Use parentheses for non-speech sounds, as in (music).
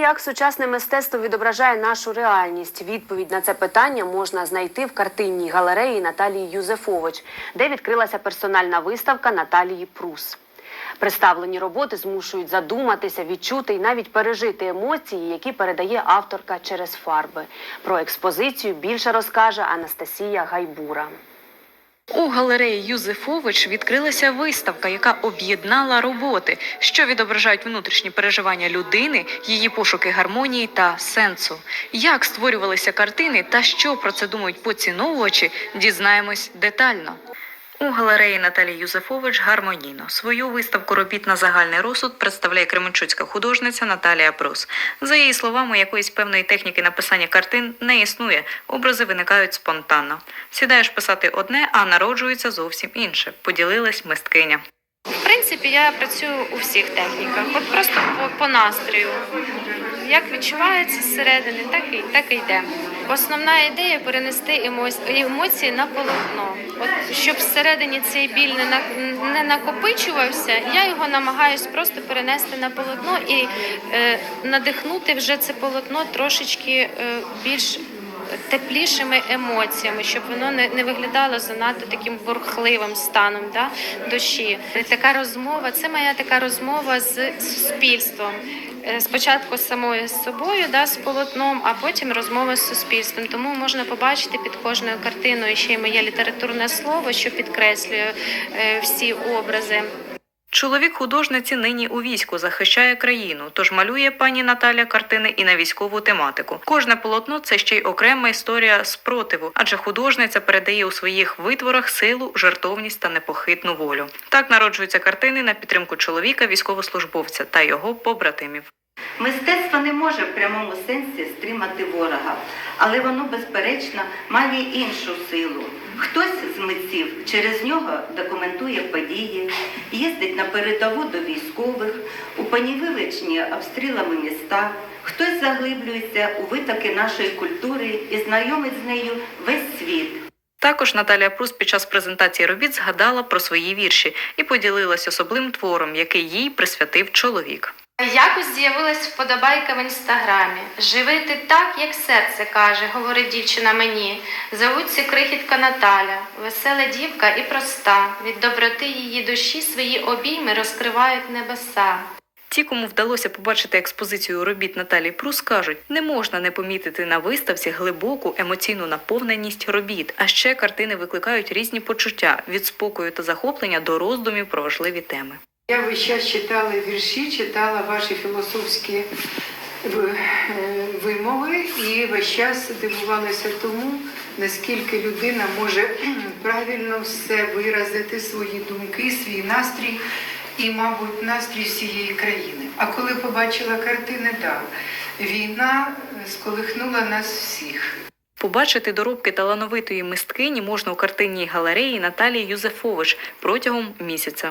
як сучасне мистецтво відображає нашу реальність? Відповідь на це питання можна знайти в картинній галереї Наталії Юзефович, де відкрилася персональна виставка Наталії Прус. Представлені роботи змушують задуматися, відчути і навіть пережити емоції, які передає авторка через фарби. Про експозицію більше розкаже Анастасія Гайбура. У галереї Юзефович відкрилася виставка, яка об'єднала роботи, що відображають внутрішні переживання людини, її пошуки гармонії та сенсу. Як створювалися картини та що про це думають поціновувачі, дізнаємось детально. У галереї Наталії Юзефович гармонійно свою виставку робіт на загальний розсуд представляє кременчуцька художниця Наталія Прус. За її словами, якоїсь певної техніки написання картин не існує. Образи виникають спонтанно. Сідаєш писати одне, а народжується зовсім інше. Поділилась мисткиня. Принципі, я працюю у всіх техніках, от просто по, по настрою. Як відчувається зсередини, так і так і йде. Основна ідея перенести емоції, емоції на полотно. От щоб всередині цей біль не на не накопичувався, я його намагаюсь просто перенести на полотно і е, надихнути вже це полотно трошечки е, більш теплішими емоціями, щоб воно не, не виглядало занадто таким бурхливим станом да, душі. Така розмова це моя така розмова з суспільством. Е, Спочатку самою з собою, да, з полотном, а потім розмова з суспільством. Тому можна побачити під кожною картиною ще й моє літературне слово, що підкреслює е, всі образи. Чоловік художниці нині у війську захищає країну, тож малює пані Наталя картини і на військову тематику. Кожне полотно це ще й окрема історія спротиву, адже художниця передає у своїх витворах силу, жертовність та непохитну волю. Так народжуються картини на підтримку чоловіка, військовослужбовця та його побратимів. Мистецтво не може в прямому сенсі стримати ворога, але воно, безперечно, має іншу силу. Хтось з митців через нього документує події, їздить на передову до військових, у понівиличні обстрілами міста, хтось заглиблюється у витоки нашої культури і знайомить з нею весь світ. Також Наталія Прус під час презентації робіт згадала про свої вірші і поділилась особливим твором, який їй присвятив чоловік. Якось з'явилась вподобайка в інстаграмі. Живи ти так, як серце каже, говорить дівчина мені. Зовуться крихітка Наталя, весела дівка і проста. Від доброти її душі свої обійми розкривають небеса. Ті, кому вдалося побачити експозицію робіт Наталії Прус, кажуть, не можна не помітити на виставці глибоку емоційну наповненість робіт. А ще картини викликають різні почуття від спокою та захоплення до роздумів про важливі теми. Я весь час читала вірші, читала ваші філософські е, вимови і весь час дивувалася тому, наскільки людина може (clears throat) правильно все виразити, свої думки, свій настрій і, мабуть, настрій всієї країни. А коли побачила картини, да, війна сколихнула нас всіх. Побачити доробки талановитої мисткині можна у картинній галереї Наталії Юзефович протягом місяця.